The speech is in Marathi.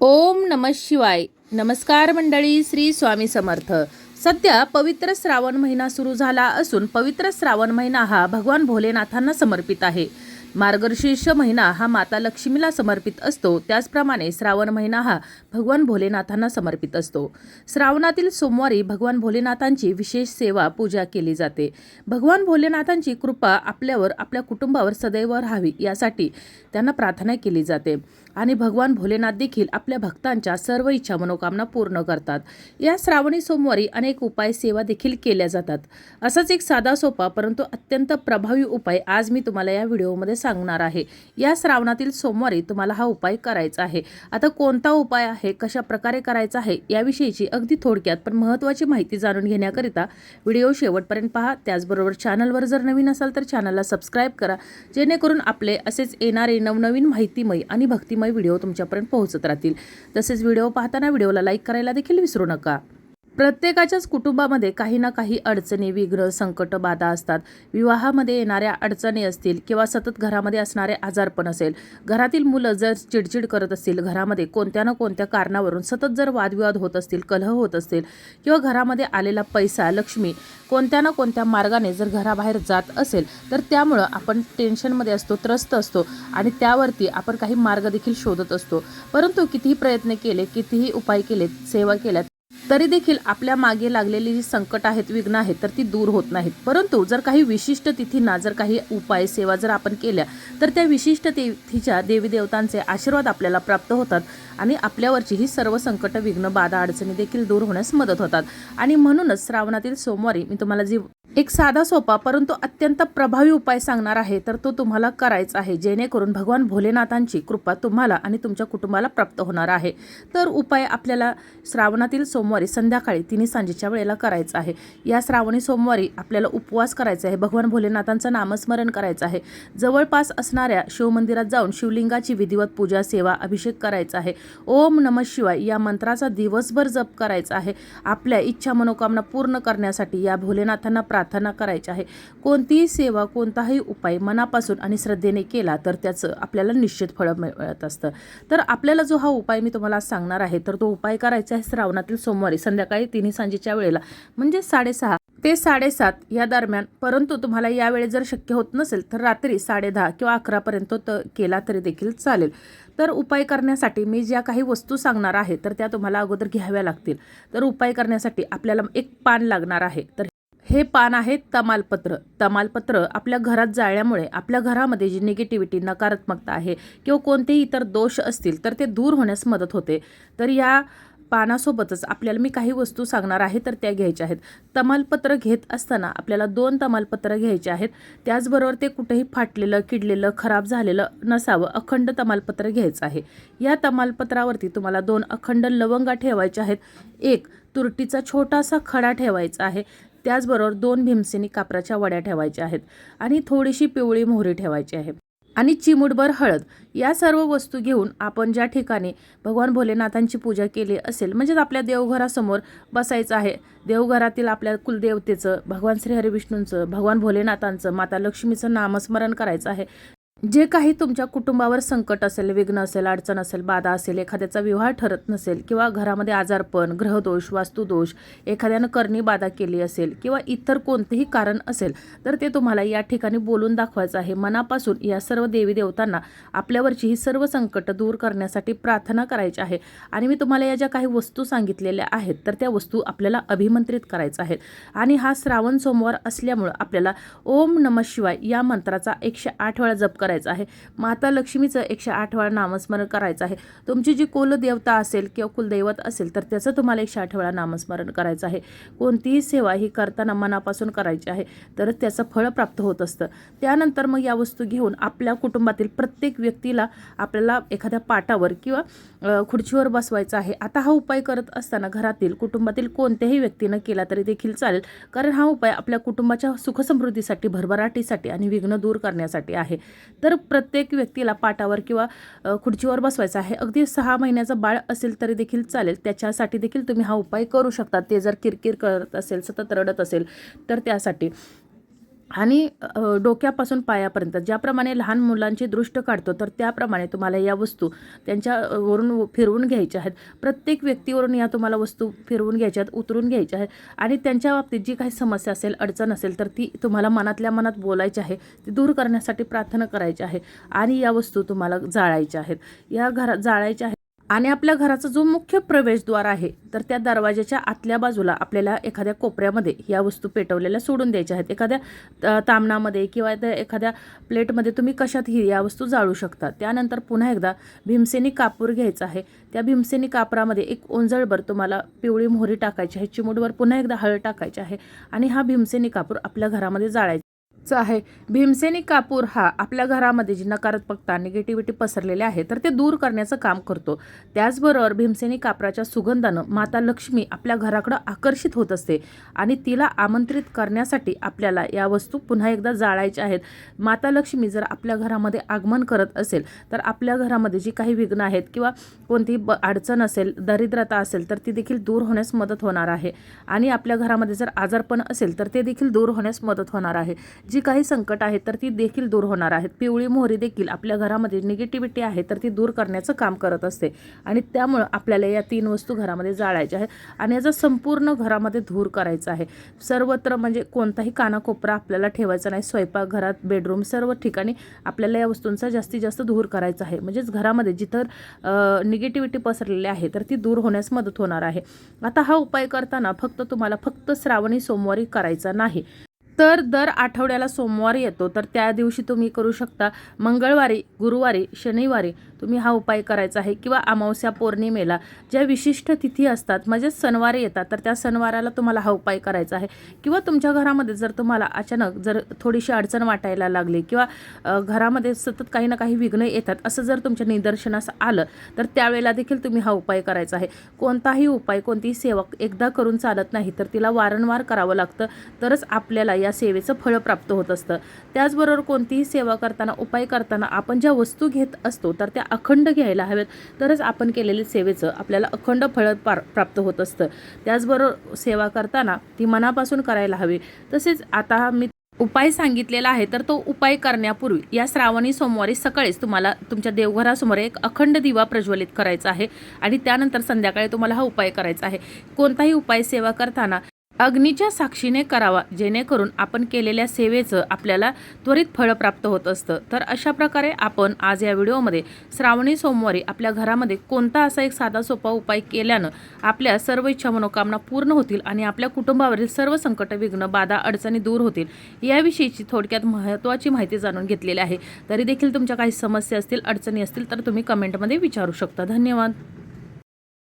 ओम नम शिवाय. नमस्कार मंडळी श्री स्वामी समर्थ. सध्या पवित्र श्रावण महिना सुरू झाला असून पवित्र श्रावण महिना हा भगवान भोलेनाथांना समर्पित आहे. मार्गशीर्ष महिना हा माता लक्ष्मीला समर्पित असतो. त्याचप्रमाणे श्रावण महिना हा भगवान भोलेनाथांना समर्पित असतो. श्रावणातील सोमवारी भगवान भोलेनाथांची विशेष सेवा पूजा केली जाते. भगवान भोलेनाथांची कृपा आपल्यावर आपल्या कुटुंबावर सदैव राहावी यासाठी त्यांना प्रार्थना केली जाते. आणि भगवान भोलेनाथ देखील आपल्या भक्तांच्या सर्व इच्छा मनोकामना पूर्ण करतात. या श्रावणी सोमवारी अनेक उपाय सेवा देखील केल्या जातात. असाच एक साधा सोपा परंतु अत्यंत प्रभावी उपाय आज मी तुम्हाला या व्हिडिओमध्ये सांगणार आहे. या श्रावणातील सोमवारी तुम्हाला हा उपाय करायचा आहे. आता कोणता उपाय आहे कशा प्रकारे करायचा आहे याविषयीची अगदी थोडक्यात पण महत्त्वाची माहिती जाणून घेण्याकरिता व्हिडिओ शेवटपर्यंत पहा. त्याचबरोबर चॅनलवर जर नवीन असाल तर चॅनलला सबस्क्राईब करा. जेणेकरून आपले असेच येणारे नवनवीन माहितीमय आणि भक्तिमय व्हिडिओ तुमच्यापर्यंत पोहोचत राहतील. तसेच व्हिडिओ पाहताना व्हिडिओला लाईक करायला देखील विसरू नका. प्रत्येकाच्याच कुटुंबामध्ये काही ना काही अडचणी विघ्न संकट बाधा असतात. विवाहामध्ये येणाऱ्या अडचणी असतील किंवा सतत घरामध्ये असणारे आजारपण असेल. घरातील मुलं जर चिडचिड करत असतील घरामध्ये कोणत्या ना कोणत्या कारणावरून सतत जर वादविवाद होत असतील कलह होत असतील किंवा घरामध्ये आलेला पैसा लक्ष्मी कोणत्या ना कोणत्या मार्गाने जर घराबाहेर जात असेल तर त्यामुळं आपण टेन्शनमध्ये असतो त्रस्त असतो आणि त्यावरती आपण काही मार्ग देखील शोधत असतो. परंतु कितीही प्रयत्न केले कितीही उपाय केले सेवा केल्यात तरी देखील आपल्या मागे लागलेली जी संकट आहेत विघ्न आहेत तर ती दूर होत नाहीत. परंतु जर काही विशिष्ट तिथींना जर काही उपाय सेवा जर आपण केल्या तर त्या विशिष्ट तिथीच्या देवी देवतांचे आशीर्वाद आपल्याला प्राप्त होतात आणि आपल्यावरची ही सर्व संकट विघ्न बाधा अडचणी देखील दूर होण्यास मदत होतात. आणि म्हणूनच श्रावणातील सोमवारी मी तुम्हाला जी एक साधा सोपा परंतु अत्यंत प्रभावी उपाय सांगणार आहे तर तो तुम्हाला करायचा आहे. जेणेकरून भगवान भोलेनाथांची कृपा तुम्हाला आणि तुमच्या कुटुंबाला प्राप्त होणार आहे. तर उपाय आपल्याला श्रावणातील सोमवारी संध्याकाळी तिन्ही सांजेच्या वेळेला करायचा आहे. या श्रावणी सोमवारी आपल्याला उपवास करायचा आहे. भगवान भोलेनाथांचं नामस्मरण करायचं आहे. जवळपास असणाऱ्या शिवमंदिरात जाऊन शिवलिंगाची विधिवत पूजा सेवा अभिषेक करायचा आहे. ओम नम शिवाय या मंत्राचा दिवसभर जप करायचा आहे. आपल्या इच्छा मनोकामना पूर्ण करण्यासाठी या भोलेनाथांना प्रार्थना प्रार्थना करायची आहे. कोणतीही सेवा कोणताही उपाय मनापासून आणि श्रद्धेने केला तर त्याचं आपल्याला निश्चित फळ मिळत असतं. तर आपल्याला जो हा उपाय मी तुम्हाला सांगणार आहे तर तो उपाय करायचा आहे श्रावणातील सोमवारी संध्याकाळी तिन्ही सांजेच्या वेळेला. म्हणजे साडेसहा ते साडेसात या दरम्यान परंतु तुम्हाला यावेळी जर शक्य होत नसेल तर रात्री साडेदहा किंवा अकरापर्यंत तर केला तरी देखील चालेल. तर उपाय करण्यासाठी मी ज्या काही वस्तू सांगणार आहे तर त्या तुम्हाला अगोदर घ्याव्या लागतील. तर उपाय करण्यासाठी आपल्याला एक पान लागणार आहे. तर हे पान आहे तमालपत्र. तमालपत्र आपल्या घरात जाळल्यामुळे आपल्या घरामध्ये जी निगेटिव्हिटी नकारात्मकता आहे किंवा कोणतेही इतर दोष असतील तर ते दूर होण्यास मदत होते. तर या पानासोबतच आपल्याला मी काही वस्तू सांगणार आहे तर त्या घ्यायच्या आहेत. तमालपत्र घेत असताना आपल्याला दोन तमालपत्र घ्यायचे आहेत. त्याचबरोबर ते कुठेही फाटलेलं किडलेलं खराब झालेलं नसावं अखंड तमालपत्र घ्यायचं आहे. या तमालपत्रावरती तुम्हाला दोन अखंड लवंगा ठेवायच्या आहेत. एक तुरटीचा छोटासा खडा ठेवायचा आहे. त्याचबरोबर दोन भीमसेनी कापराच्या वड्या ठेवायच्या आहेत आणि थोडीशी पिवळी मोहरी ठेवायची आहे. आणि चिमुटभर हळद या सर्व वस्तू घेऊन आपण ज्या ठिकाणी भगवान भोलेनाथांची पूजा केली असेल म्हणजेच आपल्या देवघरासमोर बसायचं आहे देवघरातील आपल्या कुलदेवतेचं भगवान श्री हरिविष्णूंचं भगवान भोलेनाथांचं माता लक्ष्मीचं नामस्मरण करायचं आहे जे काही तुमच्या कुटुंबावर संकट असेल विघ्न असेल अडचण असेल बाधा असेल एखाद्याचा विवाह ठरत नसेल किंवा घरामध्ये आजारपण ग्रहदोष वास्तुदोष एखाद्यानं करणी बाधा केली असेल किंवा इतर कोणतेही कारण असेल तर ते तुम्हाला या ठिकाणी बोलून दाखवायचं आहे. मनापासून या सर्व देवी देवतांना आपल्यावरची ही सर्व संकट दूर करण्यासाठी प्रार्थना करायची आहे. आणि मी तुम्हाला या ज्या काही वस्तू सांगितलेल्या आहेत तर त्या वस्तू आपल्याला अभिमंत्रित करायच्या आहेत आणि हा श्रावण सोमवार असल्यामुळं आपल्याला ओम नम शिवाय या मंत्राचा एकशे आठ वेळा जप करायचं आहे. माता लक्ष्मीचं एकशे आठ वेळा नामस्मरण करायचं आहे. तुमची जी कुलदेवता असेल किंवा कुलदैवत असेल तर त्याचं तुम्हाला एकशे आठ वेळा नामस्मरण करायचं आहे. कोणतीही सेवा ही करताना मनापासून करायची आहे तरच त्याचं फळ प्राप्त होत असतं. त्यानंतर मग या वस्तू घेऊन आपल्या कुटुंबातील प्रत्येक व्यक्तीला आपल्याला एखाद्या पाटावर किंवा खुर्चीवर बसवायचं आहे. आता हा उपाय करत असताना घरातील कुटुंबातील कोणत्याही व्यक्तीनं केला तरी देखील चालेल. कारण हा उपाय आपल्या कुटुंबाच्या सुखसमृद्धीसाठी भरभराटीसाठी आणि विघ्न दूर करण्यासाठी आहे. तर प्रत्येक व्यक्तीला पाटावर किंवा खुर्चीवर बसवायचं आहे. अगदी सहा महिन्याचं बाळ असेल तरी देखील चालेल. त्याच्यासाठी देखील तुम्ही हा उपाय करू शकता. ते जर किरकिर करत असेल सतत रडत असेल तर त्यासाठी. आणि डोक्यापासून पायापर्यंत ज्याप्रमाणे लहान मुलांची दृष्ट काढतो तर त्याप्रमाणे तुम्हाला या वस्तू त्यांच्यावरून फिरवून घ्यायच्या आहेत. प्रत्येक व्यक्तीवरून या तुम्हाला वस्तू फिरवून घ्यायच्या आहेत उतरून घ्यायच्या आहेत. आणि त्यांच्या बाबतीत जी काही समस्या असेल अडचण असेल तर ती तुम्हाला मनातल्या मनात बोलायची आहे. ती दूर करण्यासाठी प्रार्थना करायची आहे. आणि या वस्तू तुम्हाला जाळायच्या आहेत. या घरात जाळायच्या आहेत. आणि आपल्या घराचा जो मुख्य प्रवेशद्वार आहे तर त्या दरवाजाच्या आतल्या बाजूला आपल्याला एखाद्या कोपऱ्यामध्ये या वस्तू पेटवलेल्या सोडून द्यायच्या आहेत. एखाद्या त- तामणामध्ये किंवा त्या एखाद्या प्लेटमध्ये तुम्ही कशातही या वस्तू जाळू शकता. त्यानंतर पुन्हा एकदा भीमसेनी कापूर घ्यायचा आहे. त्या भीमसेनी कापरामध्ये एक ओंजळभर तुम्हाला पिवळी मोहरी टाकायची आहे. चिमूटभर पुन्हा एकदा हळद टाकायची आहे आणि हा भीमसेनी कापूर आपल्या घरामध्ये जाळायचा आहे. भीमसेनी कापूर हा आपल्या घरामध्ये जी नकारात्मकता निगेटिव्हिटी पसरलेली आहे तर ते दूर करण्याचं काम करतो. त्याचबरोबर भीमसेनी कापराच्या सुगंधानं माता लक्ष्मी आपल्या घराकडं आकर्षित होत असते आणि तिला आमंत्रित करण्यासाठी आपल्याला या वस्तू पुन्हा एकदा जाळायच्या आहेत. माता लक्ष्मी जर आपल्या घरामध्ये आगमन करत असेल तर आपल्या घरामध्ये जी काही विघ्न आहेत किंवा कोणती ब अडचण असेल दरिद्रता असेल तर ती देखील दूर होण्यास मदत होणार आहे. आणि आपल्या घरामध्ये जर आजारपण असेल तर ते देखील दूर होण्यास मदत होणार आहे. जी जी काही संकट आहेत तर ती देखील दूर होणार आहेत. पिवळी मोहरी देखील आपल्या घरामध्ये निगेटिव्हिटी आहे तर ती दूर करण्याचं काम करत असते. आणि त्यामुळं आपल्याला या तीन वस्तू घरामध्ये जाळायच्या आहेत. आणि याचा संपूर्ण घरामध्ये धूर करायचा आहे. सर्वत्र म्हणजे कोणताही कानाकोपरा आपल्याला ठेवायचा नाही. स्वयंपाकघरात बेडरूम सर्व ठिकाणी आपल्याला या वस्तूंचा जास्तीत जास्त धूर करायचा आहे. म्हणजेच घरामध्ये जिथं निगेटिव्हिटी पसरलेली आहे तर ती दूर होण्यास मदत होणार आहे. आता हा उपाय करताना फक्त तुम्हाला फक्त श्रावणी सोमवारी करायचा नाही. तर दर आठवड्याला सोमवार येतो. तर त्या दिवशी तुम्ही करू शकता मंगळवारी गुरुवारी शनिवारी तुम्ही हा उपाय करायचा आहे किंवा अमावस्या पौर्णिमेला ज्या विशिष्ट तिथी असतात म्हणजेच सणवार येतात तर त्या सणवाराला तुम्हाला हा उपाय करायचा आहे. किंवा तुमच्या घरामध्ये जर तुम्हाला अचानक जर थोडीशी अडचण वाटायला लागली किंवा घरामध्ये सतत काही ना काही विघ्न येतात असं जर तुमच्या निदर्शनास आलं तर त्यावेळेला देखील तुम्ही हा उपाय करायचा आहे. कोणताही उपाय कोणतीही सेवा एकदा करून चालत नाही तर तिला वारंवार करावं लागतं तरच आपल्याला या सेवेचं फळ प्राप्त होत असतं. त्याचबरोबर कोणतीही सेवा करताना उपाय करताना आपण ज्या वस्तू घेत असतो तर त्या अखंड घ्यायला हव्यात तरच आपण केलेले सेवेचं आपल्याला अखंड फळ पार प्राप्त होत असतं. त्याचबरोबर सेवा करताना ती मनापासून करायला हवी. तसेच आता मी उपाय सांगितलेला आहे तर तो उपाय करण्यापूर्वी या श्रावणी सोमवारी सकाळीच तुम्हाला तुमच्या देवघरासमोर एक अखंड दिवा प्रज्वलित करायचा आहे आणि त्यानंतर संध्याकाळी तुम्हाला हा उपाय करायचा आहे. कोणताही उपाय सेवा करताना अग्नीच्या साक्षीने करावा जेणेकरून आपण केलेल्या सेवेचं आपल्याला त्वरित फळ प्राप्त होत असतं. तर अशा प्रकारे आपण आज या व्हिडिओमध्ये श्रावणी सोमवारी आपल्या घरामध्ये कोणता असा एक साधा सोपा उपाय केल्यानं आपल्या सर्व इच्छा मनोकामना पूर्ण होतील आणि आपल्या कुटुंबावरील सर्व संकट विघ्न बाधा अडचणी दूर होतील याविषयीची थोडक्यात महत्त्वाची माहिती जाणून घेतलेली आहे. तरी देखील तुमच्या काही समस्या असतील अडचणी असतील तर तुम्ही कमेंटमध्ये विचारू शकता. धन्यवाद.